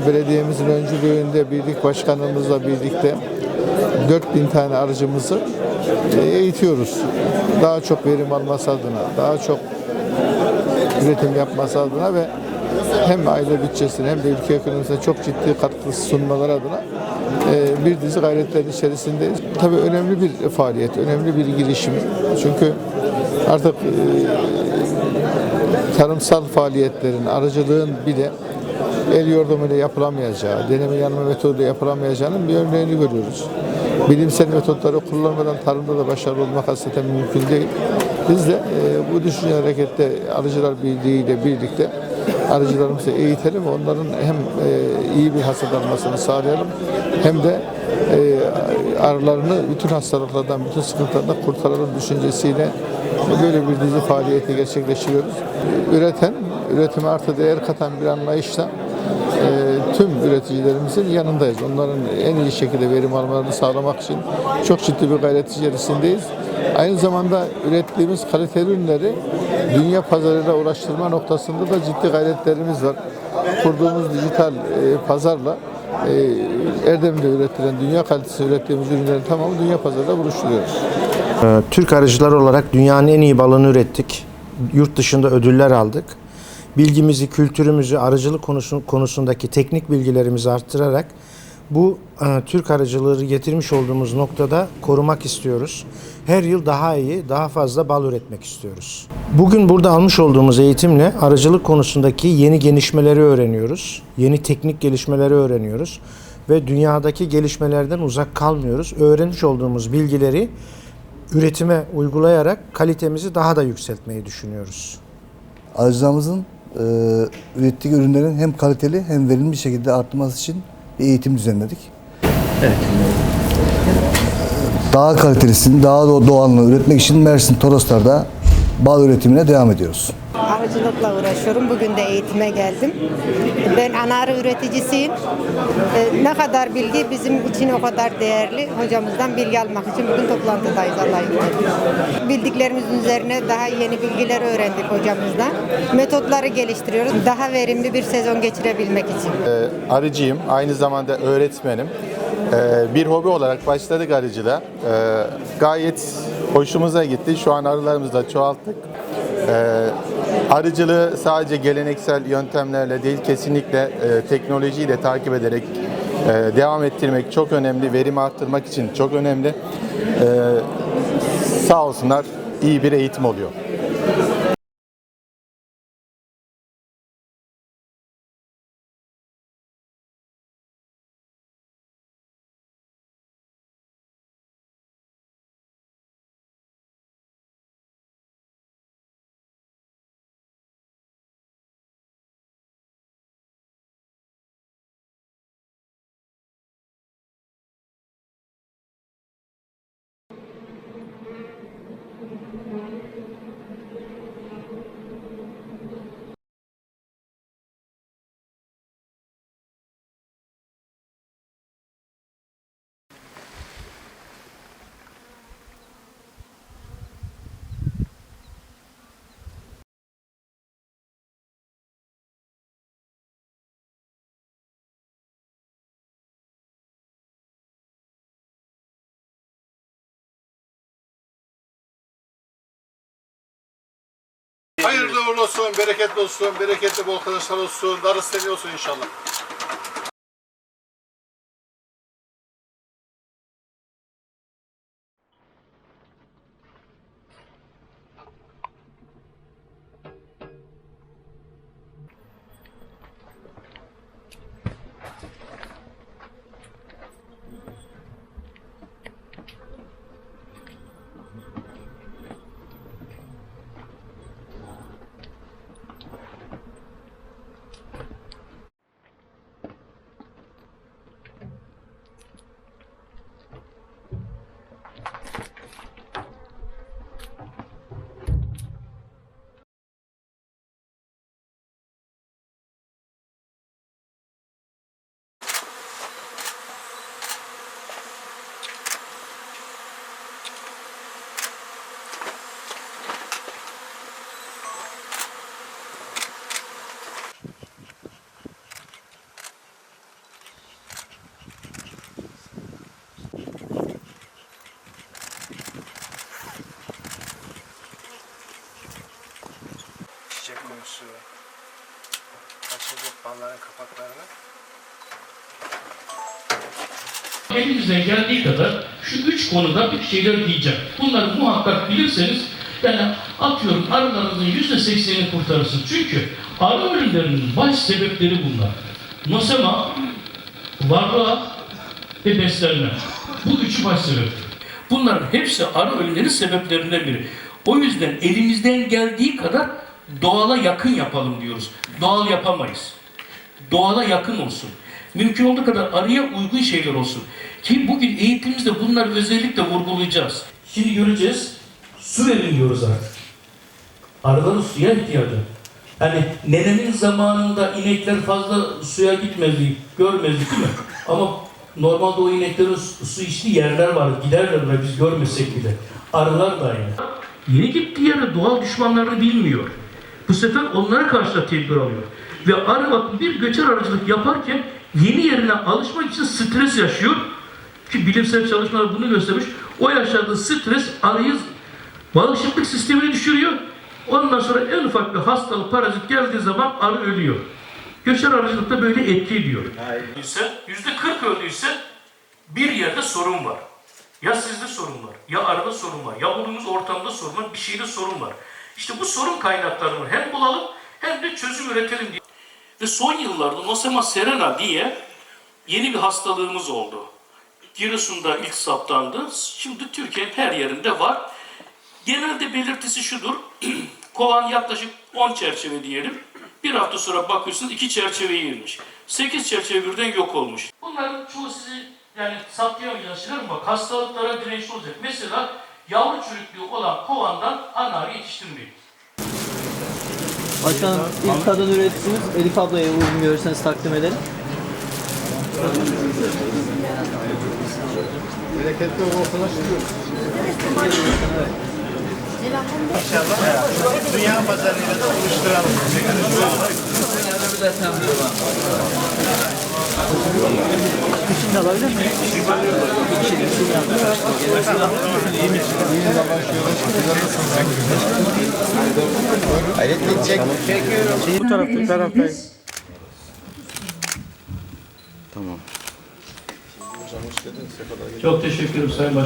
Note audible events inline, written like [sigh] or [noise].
Belediyemizin öncülüğünde birlik başkanımızla birlikte 4000 tane aracımızı e, eğitiyoruz. Daha çok verim alması adına, daha çok üretim yapması adına ve hem aile bütçesine hem de ülke ekonomisine çok ciddi katkı sunmaları adına e, bir dizi gayretlerin içerisindeyiz. Tabii önemli bir faaliyet, önemli bir girişim. Çünkü artık e, tarımsal faaliyetlerin, aracılığın bile el yordamıyla yapılamayacağı, deneme yanılma metoduyla yapılamayacağının bir örneğini görüyoruz. Bilimsel metotları kullanmadan tarımda da başarılı olmak hasreten mümkün değil. Biz de e, bu düşünce harekette Arıcılar Birliği ile birlikte arıcılarımızı eğitelim onların hem e, iyi bir hasat almasını sağlayalım hem de e, arılarını bütün hastalıklardan, bütün sıkıntılardan kurtaralım düşüncesiyle böyle bir dizi faaliyeti gerçekleştiriyoruz. Üreten, üretime artı değer katan bir anlayışla e, tüm üreticilerimizin yanındayız. Onların en iyi şekilde verim almalarını sağlamak için çok ciddi bir gayret içerisindeyiz. Aynı zamanda ürettiğimiz kaliteli ürünleri dünya pazarıyla ulaştırma noktasında da ciddi gayretlerimiz var. Kurduğumuz dijital e, pazarla e, Erdem'de üretilen, dünya kalitesi ürettiğimiz ürünlerin tamamı dünya pazarında buluşturuyoruz. Türk arıcılar olarak dünyanın en iyi balını ürettik. Yurt dışında ödüller aldık. Bilgimizi, kültürümüzü, arıcılık konusu, konusundaki teknik bilgilerimizi arttırarak bu e, Türk arıcılığı getirmiş olduğumuz noktada korumak istiyoruz. Her yıl daha iyi, daha fazla bal üretmek istiyoruz. Bugün burada almış olduğumuz eğitimle arıcılık konusundaki yeni gelişmeleri öğreniyoruz. Yeni teknik gelişmeleri öğreniyoruz ve dünyadaki gelişmelerden uzak kalmıyoruz. Öğrenmiş olduğumuz bilgileri üretime uygulayarak kalitemizi daha da yükseltmeyi düşünüyoruz. Arıcılarımızın e, ürettiği ürünlerin hem kaliteli hem verimli bir şekilde artması için bir eğitim düzenledik. Daha kalitelisini, daha do- doğalını üretmek için Mersin Toroslar'da bal üretimine devam ediyoruz. Arıcılıkla uğraşıyorum. Bugün de eğitime geldim. Ben anarı üreticisiyim. Ee, ne kadar bilgi bizim için o kadar değerli. Hocamızdan bilgi almak için bugün toplantıdayız Allah'a emanet. Bildiklerimizin üzerine daha yeni bilgiler öğrendik hocamızdan. Metotları geliştiriyoruz. Daha verimli bir sezon geçirebilmek için. arıcıyım, aynı zamanda öğretmenim. Ee, Bir hobi olarak başladık arıcılığa. Ee, Gayet hoşumuza gitti. Şu an arılarımızı da çoğalttık. Ee, Arıcılığı sadece geleneksel yöntemlerle değil, kesinlikle e, teknolojiyi de takip ederek e, devam ettirmek çok önemli. Verimi arttırmak için çok önemli. Ee, Sağ olsunlar iyi bir eğitim oluyor. Uğurlu olsun, bereketli olsun, bereketli bol kazançlar olsun, darısı olsun inşallah. Elinizden geldiği kadar şu üç konuda bir şeyler diyeceğim. Bunları muhakkak bilirseniz yani atıyorum arılarınızın yüzde seksenini kurtarırsınız. Çünkü arı ölümlerinin baş sebepleri bunlar. Nosema, varroa ve beslenme. Bu üçü baş sebep. Bunların hepsi arı ölümlerinin sebeplerinden biri. O yüzden elimizden geldiği kadar doğala yakın yapalım diyoruz. Doğal yapamayız doğala yakın olsun. Mümkün olduğu kadar arıya uygun şeyler olsun. Ki bugün eğitimimizde bunları özellikle vurgulayacağız. Şimdi göreceğiz. Su verin artık. Arıların suya ihtiyacı. Hani nenemin zamanında inekler fazla suya gitmezdi, görmezdik değil mi? Ama normalde o ineklerin su, içtiği yerler var, giderler biz görmesek bile. Arılar da aynı. Yeni gittiği yere doğal düşmanlarını bilmiyor. Bu sefer onlara karşı da tedbir alıyor. Ve arı bir göçer arıcılık yaparken yeni yerine alışmak için stres yaşıyor. Ki bilimsel çalışmalar bunu göstermiş. O yaşadığı stres arıyı bağışıklık sistemini düşürüyor. Ondan sonra en ufak bir hastalık, parazit geldiği zaman arı ölüyor. Göçer arıcılıkta böyle etki ediyor. Yüzde 40 öldüyse bir yerde sorun var. Ya sizde sorun var, ya arada sorun var, ya bulunduğunuz ortamda sorun var, bir şeyde sorun var. İşte bu sorun kaynaklarını hem bulalım hem de çözüm üretelim diye. Ve son yıllarda Nosema serena diye yeni bir hastalığımız oldu. Giresun'da ilk saptandı. Şimdi Türkiye'nin her yerinde var. Genelde belirtisi şudur. [clears throat] Kovan yaklaşık 10 çerçeve diyelim. Bir hafta sonra bakıyorsunuz iki çerçeve yığılmış. 8 çerçeve birden yok olmuş. Bunların çoğu sizi yani saptayamayacağınız şeyler ama hastalıklara dirençli olacak. Mesela yavru çürüklüğü olan kovandan anar yetiştirmeyin. Başkanım ilk kadın üreticimiz Elif ablaya uygun görürseniz takdim edelim. İçinde alabilir miyim? Bu tarafta, bu tarafta. Çok teşekkür ederim Sayın Başkanım.